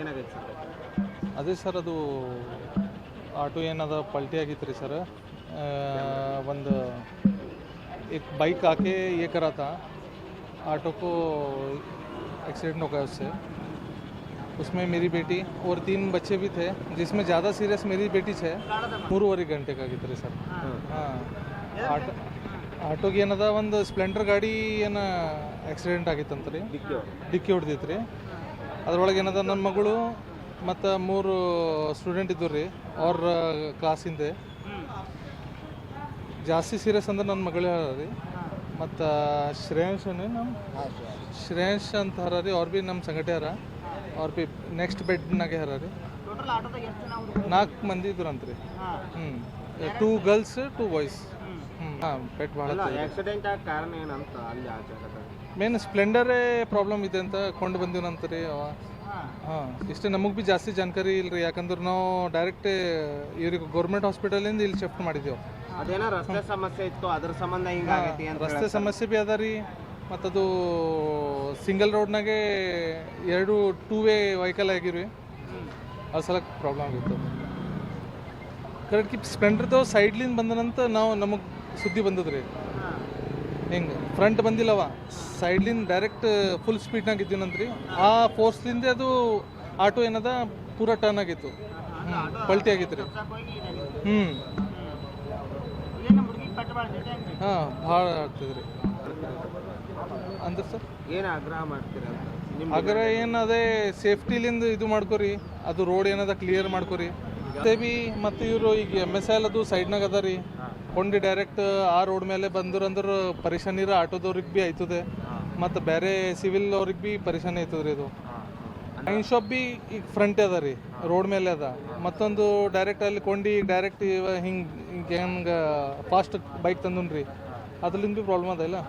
ಏನಾಗೈತೆ sir ಅದೇ sir ಅದು auto ಏನದ ಪಲ್ಟಿ ಆಗಿತ್ತು ರೀ ಸರ್ ಒಂದು एक बाइक आके ये करा था ऑटो को एक्सीडेंट हो गया उससे उसमें मेरी बेटी और तीन बच्चे भी थे जिसमें ज़्यादा सीरियस मेरी बेटी है ಮೂರುವರೆ ಗಂಟೆಗೆ ಆಗಿತ್ತು ರೀ ಸರ್ ಹಾಂ ಆಟೋ ಆಟೋಗೆ ಏನದ ಒಂದು ಸ್ಪ್ಲೆಂಡರ್ ಗಾಡಿ ಏನು ಆಕ್ಸಿಡೆಂಟ್ ಆಗಿತ್ತಂತ ರೀ ಡಿಕ್ಕಿ ಅವ್ರು ಡಿಕ್ಕಿ ಹೊಡೆದೈತೆ ರೀ ಅದ್ರೊಳಗೆ ಏನದ ನನ್ನ ಮಗಳು ಮತ್ತು ಮೂರು ಸ್ಟೂಡೆಂಟ್ ಇದ್ದರು ರೀ ಅವ್ರ ಕ್ಲಾಸಿಂದೆ ಜಾಸ್ತಿ ಸೀರಿಯಸ್ ಅಂದ್ರೆ ನನ್ನ ಮಗಳೇ ರೀ. ಮತ್ತು ಶ್ರೇಯಂಶ್ ನಮ್ಮ ಶ್ರೇಯಂಶ್ ಅಂತ ಹರ ರೀ ಅವ್ರು ಭೀ ನಮ್ಮ ಸಂಗಟೆ ಹರ ಅವ್ರು ಭೀ ನೆಕ್ಸ್ಟ್ ಬೆಡ್ನಾಗೆ ಹರ ರೀ. ನಾಲ್ಕು ಮಂದಿ ಇದ್ರಂತ ರೀ. ಹಾಂ. ಹ್ಞೂ ಟೂ ಗರ್ಲ್ಸ್ ಟೂ ಬಾಯ್ಸ್ ಹ್ಞೂ ಹಾಂ ಪೆಟ್ ಭಾಳ ಅಲ್ಲ ಆಕ್ಸಿಡೆಂಟ್ ಆಗ ಕಾರಣ ಏನಂತ ಅಲ್ಲಿ ಮೇನ್ ಸ್ಪ್ಲೆಂಡರೇ ಪ್ರಾಬ್ಲಮ್ ಇದೆ ಅಂತ ಕೊಂಡು ಬಂದಿವನಂತ ರೀ ಅವ. ಹಾಂ. ಇಷ್ಟೇ ನಮಗೆ ಭೀ ಜಾಸ್ತಿ ಜಾನ್ಕಾರಿ ರೀ ಯಾಕಂದ್ರೆ ನಾವು ಡೈರೆಕ್ಟ್ ಇವ್ರಿಗೆ ಗೌರ್ಮೆಂಟ್ ಹಾಸ್ಪಿಟಲಿಂದ ಇಲ್ಲಿ ಶಿಫ್ಟ್ ಮಾಡಿದ್ದೇವೆ ಅದೇನೋ ರಸ್ತೆ ಸಮಸ್ಯೆ ಇತ್ತು ಅದ್ರ ಸಂಬಂಧ ಹಿಂಗಾಗೈತಿ ರಸ್ತೆ ಸಮಸ್ಯೆ ಭೀ ಅದ ರೀ. ಮತ್ತದು ಸಿಂಗಲ್ ರೋಡ್ನಾಗೆ ಎರಡು ಟೂ ವೇ ವೆಹಿಕಲ್ ಆಗಿರಿ ಅದ್ರ ಸಲ ಪ್ರಾಬ್ಲಮ್ ಆಗಿತ್ತು. ಕರೆಕ್ಟ್ ಕಿ ಸ್ಪ್ಲೆಂಡರ್ದು ಸೈಡ್ಲಿಂದ ಬಂದನಂತ ನಾವು ನಮಗೆ ಸುದ್ದಿ ಬಂದದ್ರಿ. ಹಿಂಗೆ? ಫ್ರಂಟ್ ಬಂದಿಲ್ಲವ. ಸೈಡ್ಲಿಂದ ಡೈರೆಕ್ಟ್ ಫುಲ್ ಸ್ಪೀಡ್ನಾಗ ಇದ್ದೀನಂತ್ರಿ ಆ ಫೋರ್ಸ್ಲಿಂದ ಅದು ಆಟೋ ಏನದ? ಪೂರ ಟರ್ನ್ ಆಗಿತ್ತು. ಹ್ಞೂ ಪಲ್ಟಿ ಆಗಿತ್ತು ರೀ ಹ್ಞೂ ಹಾಂ ಭಾಳ ಆಗ್ತದೆ ರೀ ಅಂದ್ರೆ ಸರ್? ಏನು ಆಗ್ರಹ ಮಾಡ್ತೀರಾ? ಅಂತ ಏನದೇ ಅಗರ ಏನು ಅದೇ ಸೇಫ್ಟಿಲಿಂದ ಇದು ಮಾಡ್ಕೊರಿ. ಅದು ರೋಡ್ ಏನದ ಕ್ಲಿಯರ್ ಮಾಡ್ಕೊರಿ. ಮತ್ತೆ ಬಿ ಮತ್ತು ಇವರು ಈಗ ಎಂ ಎಸ್ ಎಲ್ ಅದು ಸೈಡ್ನಾಗ ಅದ ರೀ. ಕೊಂಡಿ ಡೈರೆಕ್ಟ್ ಆ ರೋಡ್ ಮೇಲೆ ಬಂದ್ರು ಅಂದ್ರೆ ಪರೇಶಾನಿ ಇರೋ ಆಟೋದವ್ರಿಗೆ ಭೀ ಆಯ್ತದೆ. ಮತ್ತು ಬೇರೆ ಸಿವಿಲ್ ಅವ್ರಿಗೆ ಭೀ ಪರೇಶಾನಿ ಆಯ್ತದ್ರಿ ರೀ ಇದು ವೈನ್ ಶಾಪ್ ಬಿ ಈಗ ಫ್ರಂಟ್ ಅದ ರೀ ರೋಡ್ ಮೇಲೆ ಅದ. ಮತ್ತೊಂದು ಡೈರೆಕ್ಟ್ ಅಲ್ಲಿ ಕೊಂಡಿ ಡೈರೆಕ್ಟ್ ಹಿಂಗೆ ಹಿಂಗೆ ಹೆಂಗೆ ಫಾಸ್ಟ್ ಬೈಕ್ ತಂದನ್ರಿ. ಅದ್ರಲ್ಲಿಂದ ಭೀ ಪ್ರಾಬ್ಲಮ್ ಅದ ಇಲ್ಲ?